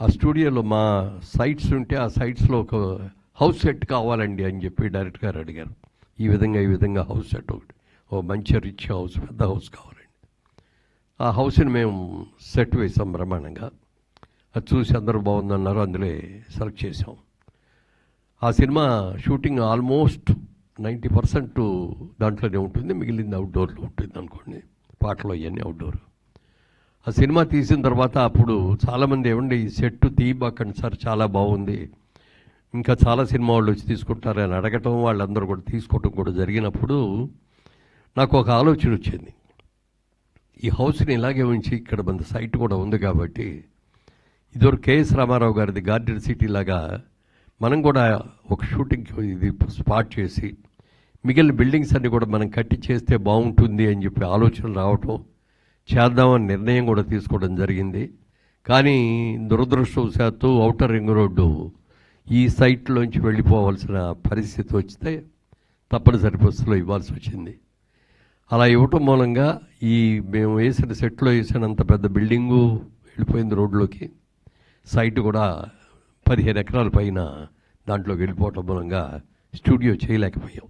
ఆ స్టూడియోలో మా సైట్స్ ఉంటే ఆ సైట్స్లో ఒక హౌస్ సెట్ కావాలండి అని చెప్పి డైరెక్ట్ గారు అడిగారు. ఈ విధంగా ఈ విధంగా హౌస్ సెట్ ఒకటి. ఓ మంచి రిచ్ హౌస్ పెద్ద హౌస్ కావాలండి. ఆ హౌస్ని మేము సెట్ వేసాం బ్రహ్మాండంగా. అది చూసి అందరూ బాగుందన్నారు అందులో సెలెక్ట్ చేసాం ఆ cinema shooting almost ninety percent దాంట్లోనే ఉంటుంది మిగిలింది అవుట్డోర్లో ఉంటుంది అనుకోండి. పాటలు అవన్నీ అవుట్డోర్ ఆ సినిమా తీసిన తర్వాత అప్పుడు చాలామంది ఏమండి ఈ సెట్ తీయబాకండి సార్ చాలా బాగుంది. ఇంకా చాలా సినిమా వాళ్ళు వచ్చి తీసుకుంటారు అని అడగటం వాళ్ళందరూ కూడా తీసుకోవటం కూడా జరిగినప్పుడు నాకు ఒక ఆలోచన వచ్చింది. ఈ హౌస్ని ఇలాగే ఉంచి ఇక్కడ మన సైట్ కూడా ఉంది కాబట్టి ఇదివరకు కేఎస్ రామారావు గారిది గార్డెన్ సిటీ లాగా మనం కూడా ఒక షూటింగ్ ఇది స్పాట్ చేసి మిగిలిన బిల్డింగ్స్ అన్ని కూడా మనం కట్టి చేస్తే బాగుంటుంది అని చెప్పి ఆలోచనలు రావటం చేద్దామని నిర్ణయం కూడా తీసుకోవడం జరిగింది. కానీ దురదృష్టవశాత్తు ఔటర్ రింగ్ రోడ్డు ఈ సైట్లోంచి వెళ్ళిపోవాల్సిన పరిస్థితి వస్తే తప్పనిసరి పరిస్థితిలో ఇవ్వాల్సి వచ్చింది. అలా ఇవ్వటం మూలంగా ఈ మేము వేసిన సెట్లో వేసినంత పెద్ద బిల్డింగు వెళ్ళిపోయింది రోడ్లోకి సైట్ కూడా పదిహేను ఎకరాల పైన దాంట్లోకి వెళ్ళిపోవటం మూలంగా స్టూడియో చేయలేకపోయాం.